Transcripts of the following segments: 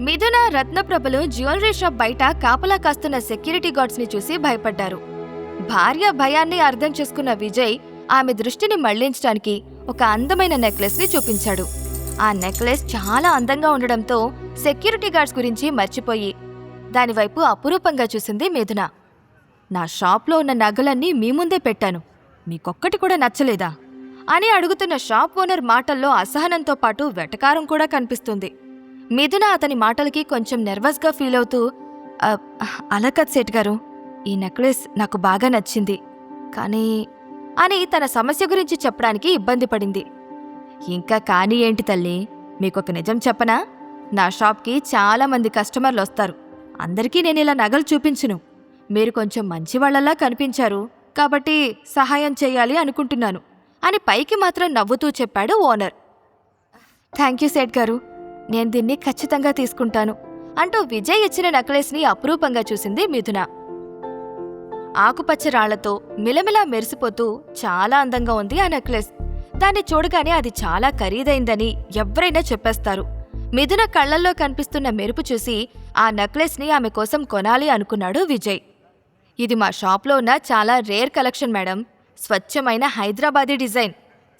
మిథున రత్నప్రభలు jewellery shop బయట కాపలా కాస్తున్న సెక్యూరిటీ గార్డ్స్ని చూసి భయపడ్డారు. భార్య భయాన్ని అర్థం చేసుకున్న విజయ్ ఆమె దృష్టిని మళ్ళించడానికి ఒక అందమైన నెక్లెస్ని చూపించాడు. ఆ నెక్లెస్ చాలా అందంగా ఉండడంతో సెక్యూరిటీ గార్డ్స్ గురించి మర్చిపోయి దానివైపు అపురూపంగా చూసింది మిథున. నా షాప్లో ఉన్న నగలన్నీ మీ ముందే పెట్టాను. మీకొక్కటి కూడా నచ్చలేదా? అని అడుగుతున్న షాప్ ఓనర్ మాటల్లో అసహనంతో పాటు వెటకారం కూడా కనిపిస్తుంది. మిథున అతని మాటలకి కొంచెం నెర్వస్గా ఫీల్ అవుతూ అలకత్ సేట్ గారు. ఈ నెక్లెస్ నాకు బాగా నచ్చింది. కానీ అని తన సమస్య గురించి చెప్పడానికి ఇబ్బంది పడింది. ఇంకా కానీ ఏంటి తల్లి? మీకొక నిజం చెప్పనా? నా షాప్కి చాలామంది కస్టమర్లు వస్తారు. అందరికీ నేను ఇలా నగలు చూపించును. మీరు కొంచెం మంచివాళ్ళలా కనిపించారు. కాబట్టి సహాయం చేయాలి అనుకుంటున్నాను. అని పైకి మాత్రం నవ్వుతూ చెప్పాడు ఓనర్. థ్యాంక్ యూ సేట్ గారు. నేను దీన్ని ఖచ్చితంగా తీసుకుంటాను అంటూ విజయ్ ఇచ్చిన నెక్లెస్ని అపురూపంగా చూసింది మిథున. ఆకుపచ్చ రాళ్ళతో మిలమిలా మెరిసిపోతూ చాలా అందంగా ఉంది ఆ నెక్లెస్ దాన్ని చూడగానే అది చాలా ఖరీదైందని ఎవరైనా చెప్పేస్తారు. మిథున కళ్ళల్లో కనిపిస్తున్న మెరుపు చూసి ఆ నెక్లెస్ని ఆమె కోసం కొనాలి అనుకున్నాడు విజయ్. ఇది మా షాప్లో ఉన్న చాలా రేర్ కలెక్షన్ మేడం. స్వచ్ఛమైన హైదరాబాదీ డిజైన్.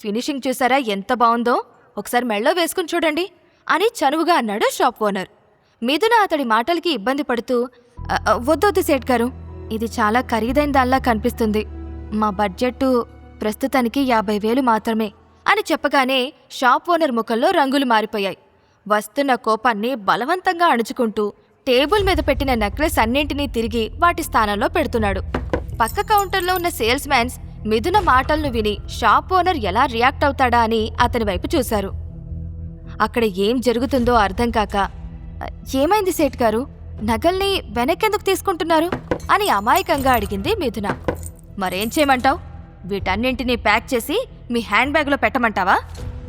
ఫినిషింగ్ చూసారా ఎంత బాగుందో? ఒకసారి మెళ్ళో వేసుకుని చూడండి. అని చనువుగా అన్నాడు షాప్ ఓనర్. మిథున అతడి మాటలకి ఇబ్బంది పడుతూ వద్దొద్దు సేట్ గారు. ఇది చాలా ఖరీదైన దానిలా కనిపిస్తుంది. మా బడ్జెట్ ప్రస్తుతానికి యాభై వేలు మాత్రమే అని చెప్పగానే షాప్ ఓనర్ ముఖంలో రంగులు మారిపోయాయి. వస్తున్న కోపాన్ని బలవంతంగా అణుచుకుంటూ టేబుల్ మీద పెట్టిన నెక్లెస్ అన్నింటినీ తిరిగి వాటి స్థానంలో పెడుతున్నాడు. పక్క కౌంటర్లో ఉన్న సేల్స్ మ్యాన్స్ మిథున మాటలను విని షాప్ ఓనర్ ఎలా రియాక్ట్ అవుతాడా అని అతని వైపు చూశారు. అక్కడ ఏం జరుగుతుందో అర్థం కాక ఏమైంది సేట్ గారు? నగల్ని వెనక్కెందుకు తీసుకుంటున్నారు? అని అమాయకంగా అడిగింది మిథున. మరేం చేయమంటావ్? వీటన్నింటినీ ప్యాక్ చేసి మీ హ్యాండ్ బ్యాగ్లో పెట్టమంటావా?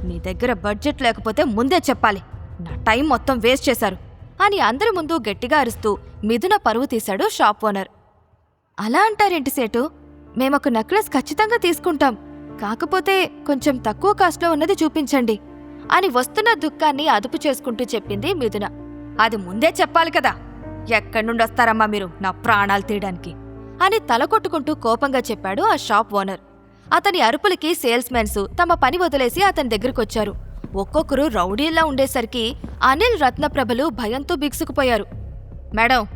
మీ దగ్గర బడ్జెట్ లేకపోతే ముందే చెప్పాలి. నా టైం మొత్తం వేస్ట్ చేశారు. అని అందరి ముందు గట్టిగా అరుస్తూ మిథున పరువు తీశాడు షాప్ ఓనర్. అలా అంటారేంటి సేటు? మేమొక నెక్లెస్ ఖచ్చితంగా తీసుకుంటాం. కాకపోతే కొంచెం తక్కువ కాస్ట్లో ఉన్నది చూపించండి. అని వస్తున్న దుఃఖాన్ని అదుపు చేసుకుంటూ చెప్పింది మిథున. అది ముందే చెప్పాలి కదా. ఎక్కడి నుండి వస్తారమ్మా మీరు నా ప్రాణాలు తీయడానికి? అని తల కొట్టుకుంటూ కోపంగా చెప్పాడు ఆ షాప్ ఓనర్. అతని అరుపులకి సేల్స్మెన్స్ తమ పని వదిలేసి అతని దగ్గరకొచ్చారు. ఒక్కొక్కరు రౌడీల్లా ఉండేసరికి అనిల్ రత్నప్రభలు భయంతో బిగుసుకుపోయారు. మేడం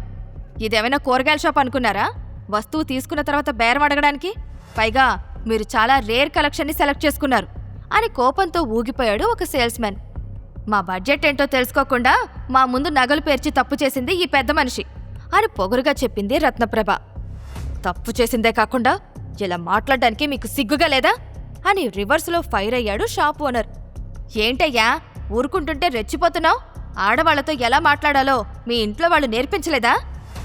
ఇదేమైనా కూరగాయల షాప్ అనుకున్నారా? వస్తువు తీసుకున్న తర్వాత బేరం అడగడానికి? పైగా మీరు చాలా రేర్ కలెక్షన్ని సెలెక్ట్ చేసుకున్నారు. అని కోపంతో ఊగిపోయాడు ఒక సేల్స్మెన్ మా బడ్జెట్ ఏంటో తెలుసుకోకుండా మా ముందు నగలు పేర్చి తప్పు చేసింది ఈ పెద్ద మనిషి అని పొగరుగా చెప్పింది రత్నప్రభ. తప్పు చేసిందే కాకుండా ఇలా మాట్లాడడానికి మీకు సిగ్గుగా లేదా? అని రివర్స్లో ఫైర్ అయ్యాడు షాప్ ఓనర్. ఏంటయ్యా ఊరుకుంటుంటే రెచ్చిపోతున్నావు? ఆడవాళ్ళతో ఎలా మాట్లాడాలో మీ ఇంట్లో వాళ్ళు నేర్పించలేదా?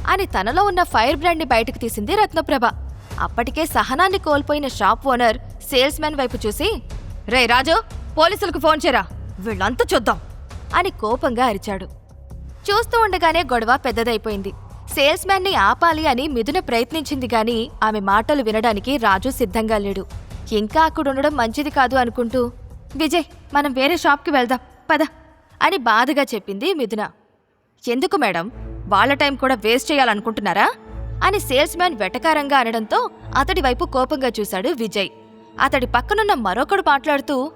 అని తనలో ఉన్న ఫైర్ బ్రాండ్ని బయటకు తీసింది రత్నప్రభ. అప్పటికే సహనాన్ని కోల్పోయిన షాప్ ఓనర్ సేల్స్మెన్ వైపు చూసి రే రాజు పోలీసులకు ఫోన్ చేయరా? వీళ్ళంతా చూద్దాం. అని కోపంగా అరిచాడు. చూస్తూ ఉండగానే గొడవ పెద్దదైపోయింది. సేల్స్ని ఆపాలి అని మిథున ప్రయత్నించింది గాని ఆమె మాటలు వినడానికి రాజు సిద్ధంగా లేడు. ఇంకా అక్కడుండడం మంచిది కాదు అనుకుంటూ విజయ్ మనం వేరే షాప్కి వెళ్దాం పద అని బాధగా చెప్పింది మిథున. ఎందుకు మేడం? వాళ్ళ టైం కూడా వేస్ట్ చేయాలనుకుంటున్నారా? అని సేల్స్ మ్యాన్ వెటకారంగా అనడంతో అతడి వైపు కోపంగా చూశాడు విజయ్. అతడి పక్కనున్న మరొకడు మాట్లాడుతూ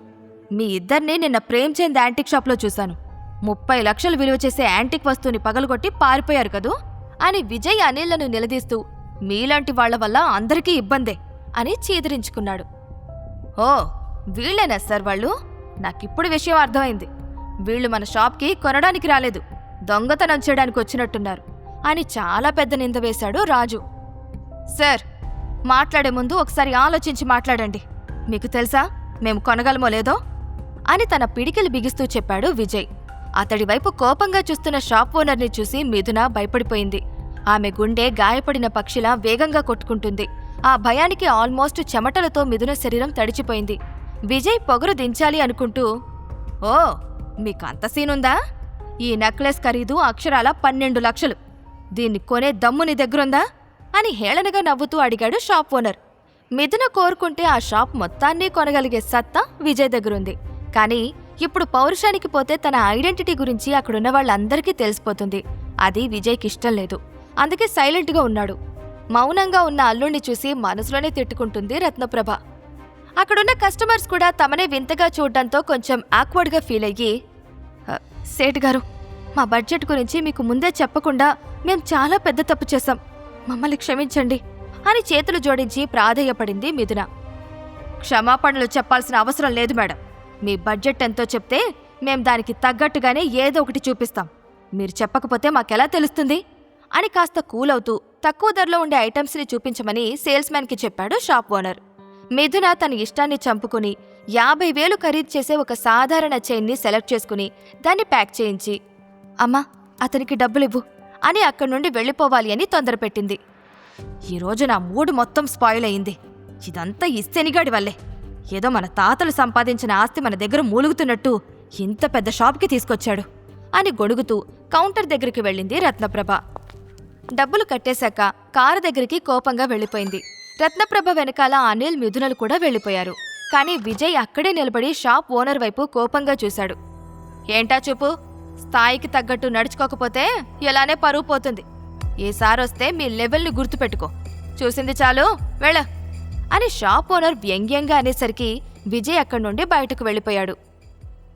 మీ ఇద్దరిని నిన్న ప్రేమ్చంద్ యాంటిక్ షాప్లో చూశాను. ముప్పై లక్షలు విలువ చేసే యాంటిక్ వస్తువుని పగలగొట్టి పారిపోయారు కదూ అని విజయ్ అనిళ్ళను నిలదీస్తూ మీలాంటి వాళ్ళ వల్ల అందరికీ ఇబ్బందే అని చీదరించుకున్నాడు. ఓ వీళ్ళేనా సార్ వాళ్ళు? నాకిప్పుడు విషయం అర్థమైంది. వీళ్ళు మన షాప్కి కొనడానికి రాలేదు. దొంగతనం చేయడానికి వచ్చినట్టున్నారు అని చాలా పెద్ద నింద వేశాడు రాజు. సార్ మాట్లాడే ముందు ఒకసారి ఆలోచించి మాట్లాడండి. మీకు తెలుసా? మేము కొనగలమో లేదో? అని తన పిడికిలు బిగిస్తూ చెప్పాడు విజయ్. అతడి వైపు కోపంగా చూస్తున్న షాప్ ఓనర్ని చూసి మిథున భయపడిపోయింది. ఆమె గుండె గాయపడిన పక్షిలా వేగంగా కొట్టుకుంటుంది. ఆ భయానికి ఆల్మోస్ట్ చెమటలతో మిథున శరీరం తడిచిపోయింది. విజయ్ పొగరు దించాలి అనుకుంటూ ఓ మీకంత సీనుందా? ఈ నెక్లెస్ ఖరీదు అక్షరాల పన్నెండు లక్షలు. దీన్ని కొనే దమ్ము నీ దగ్గరుందా? అని హేళనగా నవ్వుతూ అడిగాడు షాప్ ఓనర్. మిథున కోరుకుంటే ఆ షాప్ మొత్తాన్ని కొనగలిగే సత్తా విజయ్ దగ్గరుంది. కానీ ఇప్పుడు పౌరుషానికి పోతే తన ఐడెంటిటీ గురించి అక్కడున్న వాళ్ళందరికీ తెలిసిపోతుంది. అది విజయ్కి ఇష్టం లేదు. అందుకే సైలెంట్గా ఉన్నాడు. మౌనంగా ఉన్న అల్లుణ్ణి చూసి మనసులోనే తిట్టుకుంటుంది రత్నప్రభ. అక్కడున్న కస్టమర్స్ కూడా తమనే వింతగా చూడడంతో కొంచెం ఆక్వర్డ్గా ఫీల్ అయ్యి సేట్ గారు మా బడ్జెట్ గురించి మీకు ముందే చెప్పకుండా మేము చాలా పెద్ద తప్పు చేశాం. మమ్మల్ని క్షమించండి. అని చేతులు జోడించి ప్రాధేయపడింది మిథున. క్షమాపణలు చెప్పాల్సిన అవసరం లేదు మేడం. మీ బడ్జెట్ ఎంతో చెప్తే మేం దానికి తగ్గట్టుగానే ఏదో ఒకటి చూపిస్తాం. మీరు చెప్పకపోతే మాకెలా తెలుస్తుంది? అని కాస్త కూల్ అవుతూ తక్కువ ధరలో ఉండే ఐటమ్స్ని చూపించమని సేల్స్మెన్కి చెప్పాడు షాప్ ఓనర్. మిథున తన ఇష్టాన్ని చంపుకుని యాభై వేలు ఖరీదు చేసే ఒక సాధారణ చైన్ని సెలెక్ట్ చేసుకుని దాన్ని ప్యాక్ చేయించి అమ్మా అతనికి డబ్బులివ్వు అని అక్కడి నుండి వెళ్ళిపోవాలి అని తొందరపెట్టింది. ఈరోజు నా మూడు మొత్తం స్పాయిల్ అయింది. ఇదంతా ఈ శనిగాడి వల్లే. ఏదో మన తాతలు సంపాదించిన ఆస్తి మన దగ్గర మూలుగుతున్నట్టు ఇంత పెద్ద షాప్కి తీసుకొచ్చాడు అని గొడుగుతూ కౌంటర్ దగ్గరికి వెళ్ళింది రత్నప్రభ. డబ్బులు కట్టేశాక కారు దగ్గరికి కోపంగా వెళ్ళిపోయింది. రత్నప్రభ వెనకాల అనిల్ మిథునలు కూడా వెళ్ళిపోయారు. కానీ విజయ్ అక్కడే నిలబడి షాప్ ఓనర్ వైపు కోపంగా చూశాడు. ఏంటా చూపు? స్థాయికి తగ్గట్టు నడుచుకోకపోతే ఇలానే పరువు పోతుంది. ఈసారొస్తే మీ లెవెల్ని గుర్తుపెట్టుకో. చూసింది చాలు? వెళ్ళ. అని షాప్ ఓనర్ వ్యంగ్యంగా అనేసరికి విజయ్ అక్కడి నుండి బయటకు వెళ్ళిపోయాడు.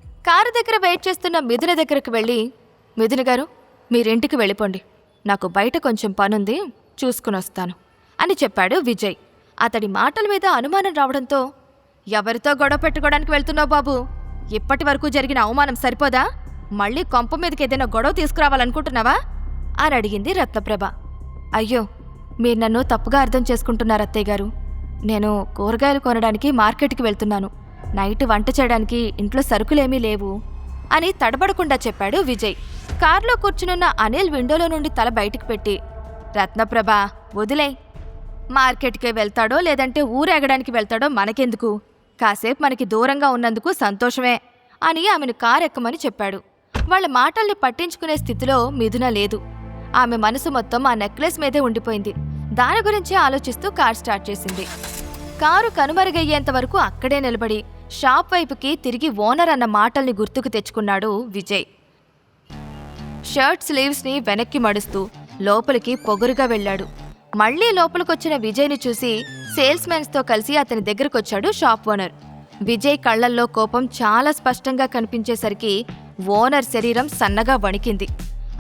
కారు దగ్గర వెయిట్ చేస్తున్న మిథున దగ్గరకు వెళ్ళి మిథున గారు మీరింటికి వెళ్ళిపోండి. నాకు బయట కొంచెం పనుంది చూసుకుని వస్తాను అని చెప్పాడు విజయ్. అతడి మాటల మీద అనుమానం రావడంతో ఎవరితో గొడవ పెట్టుకోవడానికి వెళ్తున్నావు బాబు? ఇప్పటి వరకు జరిగిన అవమానం సరిపోదా? మళ్ళీ కొంప మీదకి ఏదైనా గొడవ తీసుకురావాలనుకుంటున్నావా? అని అడిగింది రత్నప్రభ. అయ్యో మీరు నన్ను తప్పుగా అర్థం చేసుకుంటున్నారు అత్తయ్య గారు. నేను కూరగాయలు కొనడానికి మార్కెట్కి వెళ్తున్నాను. నైట్ వంట చేయడానికి ఇంట్లో సరుకులేమీ లేవు అని తడబడకుండా చెప్పాడు విజయ్. కారులో కూర్చునున్న అనిల్ విండోలో నుండి తల బయటికి పెట్టి రత్నప్రభ వదిలే. మార్కెట్కే వెళ్తాడో లేదంటే ఊరేగడానికి వెళ్తాడో మనకెందుకు? కాసేపు మనకి దూరంగా ఉన్నందుకు సంతోషమే అని ఆమెను కారు ఎక్కమని చెప్పాడు. వాళ్ళ మాటల్ని పట్టించుకునే స్థితిలో మిథున లేదు. ఆమె మనసు మొత్తం ఆ నెక్లెస్ మీదే ఉండిపోయింది. దాని గురించి ఆలోచిస్తూ కార్ స్టార్ట్ చేసింది. కారు కనుమరుగయ్యేంత వరకు అక్కడే నిలబడి షాప్ వైపుకి తిరిగి ఓనర్ అన్న మాటల్ని గుర్తుకు తెచ్చుకున్నాడు విజయ్. షర్ట్ స్లీవ్స్ని వెనక్కి మడుస్తూ లోపలికి పొగరుగా వెళ్ళాడు. మళ్ళీ లోపలికొచ్చిన విజయ్ని చూసి సేల్స్మెన్స్తో కలిసి అతని దగ్గరకొచ్చాడు షాప్ ఓనర్. విజయ్ కళ్ళల్లో కోపం చాలా స్పష్టంగా కనిపించేసరికి ఓనర్ శరీరం సన్నగా వణికింది.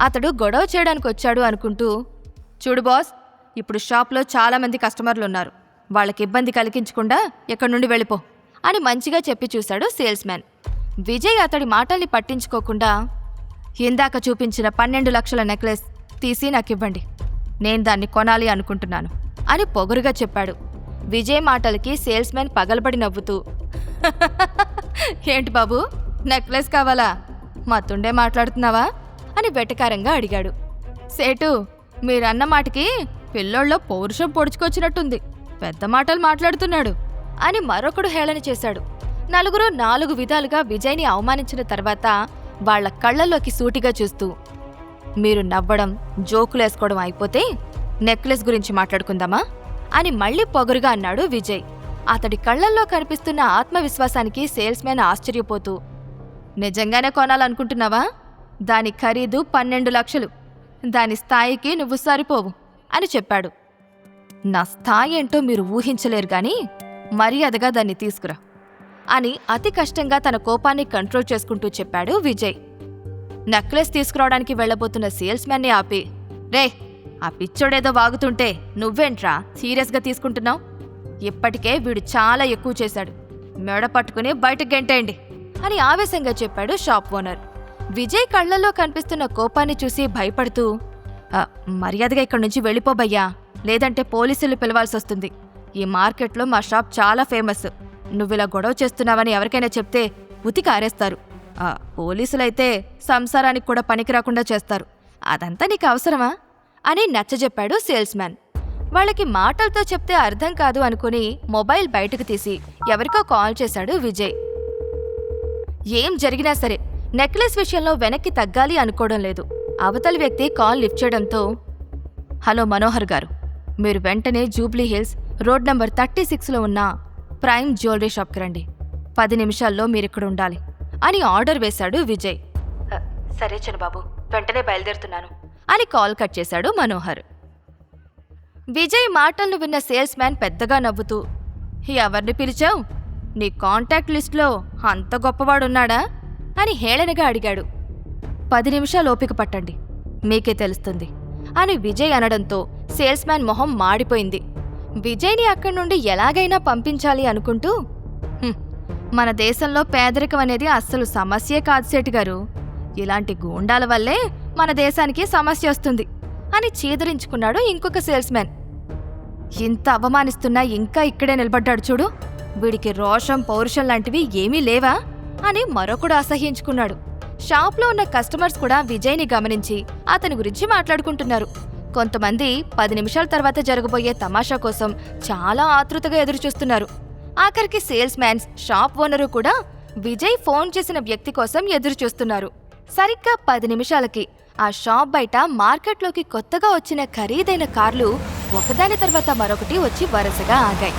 అతడు గొడవ చేయడానికి వచ్చాడు అనుకుంటూ చూడు బాస్ ఇప్పుడు షాప్లో చాలామంది కస్టమర్లు ఉన్నారు వాళ్ళకి ఇబ్బంది కలిగించకుండా ఎక్కడి నుండి వెళ్ళిపో అని మంచిగా చెప్పి చూశాడు సేల్స్మ్యాన్ విజయ్ అతడి మాటల్ని పట్టించుకోకుండా ఇందాక చూపించిన పన్నెండు లక్షల నెక్లెస్ తీసి నాకు ఇవ్వండి. నేను దాన్ని కొనాలి అనుకుంటున్నాను అని పొగరుగా చెప్పాడు. విజయ్ మాటలకి సేల్స్మెన్ పగలబడి నవ్వుతూ ఏంటి బాబు నెక్లెస్ కావాలా? మా తుండే మాట్లాడుతున్నావా? అని వెటకారంగా అడిగాడు. సేటు మీరన్న మాటకి పిల్లోళ్ళలో పౌరుషం పొడుచుకొచ్చినట్టుంది. పెద్ద మాటలు మాట్లాడుతున్నాడు అని మరొకడు హేళన చేశాడు. నలుగురు నాలుగు విధాలుగా విజయ్ని అవమానించిన తర్వాత వాళ్ళ కళ్ళల్లోకి సూటిగా చూస్తూ మీరు నవ్వడం జోకులేసుకోవడం అయిపోతే నెక్లెస్ గురించి మాట్లాడుకుందామా? అని మళ్ళీ పొగరుగా అన్నాడు విజయ్. అతడి కళ్ళల్లో కనిపిస్తున్న ఆత్మవిశ్వాసానికి సేల్స్మెన్ ఆశ్చర్యపోతూ నిజంగానే కొనాలనుకుంటున్నావా? దాని ఖరీదు పన్నెండు లక్షలు. దాని స్థాయికి నువ్వు సరిపోవు అని చెప్పాడు. నా స్థాయి ఏంటో మీరు ఊహించలేరు గాని మర్యాదగా దాన్ని తీసుకురా అని అతి కష్టంగా తన కోపాన్ని కంట్రోల్ చేసుకుంటూ చెప్పాడు విజయ్. నెక్లెస్ తీసుకురావడానికి వెళ్ళబోతున్న సేల్స్మ్యాన్ని ఆపి రే ఆ పిచ్చోడేదో వాగుతుంటే నువ్వేంట్రా సీరియస్గా తీసుకుంటున్నావు? ఇప్పటికే వీడు చాలా ఎక్కువ చేశాడు. మెడ పట్టుకుని బయటకు గెంటేయండి అని ఆవేశంగా చెప్పాడు షాప్ ఓనర్. విజయ్ కళ్ళలో కనిపిస్తున్న కోపాన్ని చూసి భయపడుతూ మర్యాదగా ఇక్కడి నుంచి వెళ్ళిపోబయ్యా. లేదంటే పోలీసులు పిలవాల్సి వస్తుంది ఈ మార్కెట్లో మా షాప్ చాలా ఫేమస్. నువ్విలా గొడవ చేస్తున్నావని ఎవరికైనా చెప్తే ఉతికి ఆరేస్తారు. పోలీసులైతే సంసారానికి కూడా పనికి రాకుండా చేస్తారు. అదంతా నీకు అవసరమా? అని నచ్చజెప్పాడు సేల్స్మ్యాన్. వాళ్ళకి మాటలతో చెప్తే అర్థం కాదు అనుకుని మొబైల్ బయటకు తీసి ఎవరికో కాల్ చేశాడు విజయ్. ఏం జరిగినా సరే నెక్లెస్ విషయంలో వెనక్కి తగ్గాలి అనుకోవడం లేదు. అవతలి వ్యక్తి కాల్ లిఫ్ట్ చేయడంతో హలో మనోహర్ గారు మీరు వెంటనే Jubilee Hills road number thirty సిక్స్లో ఉన్న ప్రైమ్ జ్యువెలరీ షాప్కి రండి. పది నిమిషాల్లో మీరు ఇక్కడ ఉండాలి అని ఆర్డర్ వేశాడు విజయ్. సరే చిన్నబాబు వెంటనే బయలుదేరుతున్నాను అని కాల్ కట్ చేశాడు మనోహర్. విజయ్ మాటలను విన్న సేల్స్ మ్యాన్ పెద్దగా నవ్వుతూ ఎవరిని పిలిచావు? నీ కాంటాక్ట్ లిస్ట్లో అంత గొప్పవాడున్నాడా? అని హేళనగా అడిగాడు. పది నిమిషాలు ఓపిక పట్టండి మీకే తెలుస్తుంది అని విజయ్ అనడంతో సేల్స్ మ్యాన్ మొహం మాడిపోయింది. విజయ్ని అక్కడి నుండి ఎలాగైనా పంపించాలి అనుకుంటూ? మన దేశంలో పేదరికం అనేది అస్సలు సమస్యే కాదు సేటు గారు. ఇలాంటి గూండాల వల్లే మన దేశానికి సమస్య వస్తుంది అని చీదరించుకున్నాడు ఇంకొక సేల్స్ మ్యాన్. ఇంత అవమానిస్తున్నా ఇంకా ఇక్కడే నిలబడ్డాడు చూడు. వీడికి రోషం పౌరుషం లాంటివి ఏమీ లేవా? అని మరొకడు అసహ్యించుకున్నాడు. షాప్లో ఉన్న కస్టమర్స్ కూడా విజయ్ని గమనించి అతని గురించి మాట్లాడుకుంటున్నారు. కొంతమంది పది నిమిషాల తర్వాత జరగబోయే తమాషా కోసం చాలా ఆతృతగా ఎదురుచూస్తున్నారు. ఆఖరికి సేల్స్ మ్యాన్స్ షాప్ ఓనరు కూడా విజయ్ ఫోన్ చేసిన వ్యక్తి కోసం ఎదురుచూస్తున్నారు. సరిగ్గా పది నిమిషాలకి ఆ షాప్ బయట మార్కెట్లోకి కొత్తగా వచ్చిన ఖరీదైన కార్లు ఒకదాని తర్వాత మరొకటి వచ్చి వరుసగా ఆగాయి.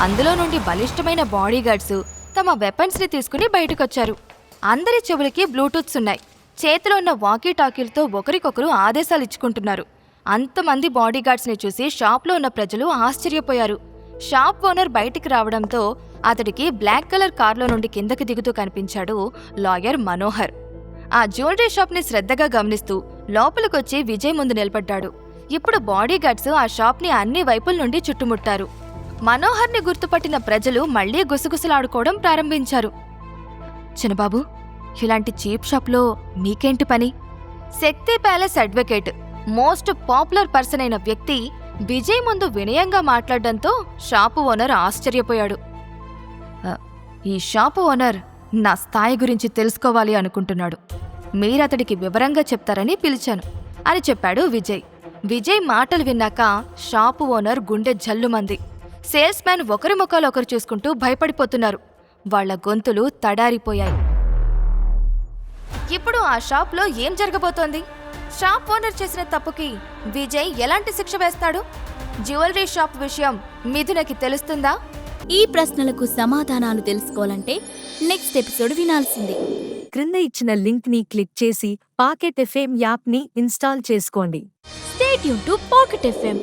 అందులో నుండి బలిష్టమైన బాడీగార్డ్స్ తమ వెపన్స్ని తీసుకుని బయటకొచ్చారు. అందరి చెవులకి బ్లూటూత్స్ ఉన్నాయి. చేతిలో ఉన్న వాకీ టాకీలతో ఒకరికొకరు ఆదేశాలు ఇచ్చుకుంటున్నారు. అంతమంది బాడీగార్డ్స్ని చూసి షాప్లో ఉన్న ప్రజలు ఆశ్చర్యపోయారు. షాప్ ఓనర్ బయటికి రావడంతో అతడికి బ్లాక్ కలర్ కార్లో నుండి కిందకి దిగుతూ కనిపించాడు లాయర్ మనోహర్. ఆ జ్యువెలరీ షాప్ని శ్రద్ధగా గమనిస్తూ లోపలికొచ్చి విజయ్ ముందు నిలబడ్డాడు. ఇప్పుడు బాడీగార్డ్స్ ఆ షాప్ని అన్ని వైపుల నుండి చుట్టుముట్టారు. మనోహర్ని గుర్తుపట్టిన ప్రజలు మళ్ళీ గుసగుసలాడుకోవడం ప్రారంభించారు. చిన్నబాబు ఇలాంటి చీప్ షాప్లో మీకేంటి పని? Shakti palace advocate most popular person అయిన వ్యక్తి విజయ్ ముందు వినయంగా మాట్లాడడంతో షాపు ఓనర్ ఆశ్చర్యపోయాడు. ఈ షాపు ఓనర్ నా స్థాయి గురించి తెలుసుకోవాలి అనుకుంటున్నాడు. మీరతడికి వివరంగా చెప్తారని పిలిచాను అని చెప్పాడు విజయ్. విజయ్ మాటలు విన్నాక షాపు ఓనర్ గుండె జల్లుమంది. సేల్స్ మ్యాన్ ఒకరి ముఖాలు ఒకరు చూసుకుంటూ భయపడిపోతున్నారు. వాళ్ళ గొంతులు తడారిపోయాయి. ఇప్పుడు ఆ షాప్లో ఏం జరగబోతోంది? షాప్ ఓనర్ చేసిన తప్పుకి విజయ్ ఎలాంటి శిక్ష వేస్తాడు? జ్యువెలరీ షాప్ విషయం మిథునకి తెలుస్తుందా? ఈ ప్రశ్నలకు సమాధానాలు తెలుసుకోవాలంటే నెక్స్ట్ ఎపిసోడ్ వినాల్సిందే. క్రింద ఇచ్చిన లింక్ని క్లిక్ చేసి పాకెట్ ఎఫ్ఎం యాప్ని ఇన్స్టాల్ చేసుకోండి. స్టేట్ యూన్ టు పాకెట్ ఎఫ్ఎం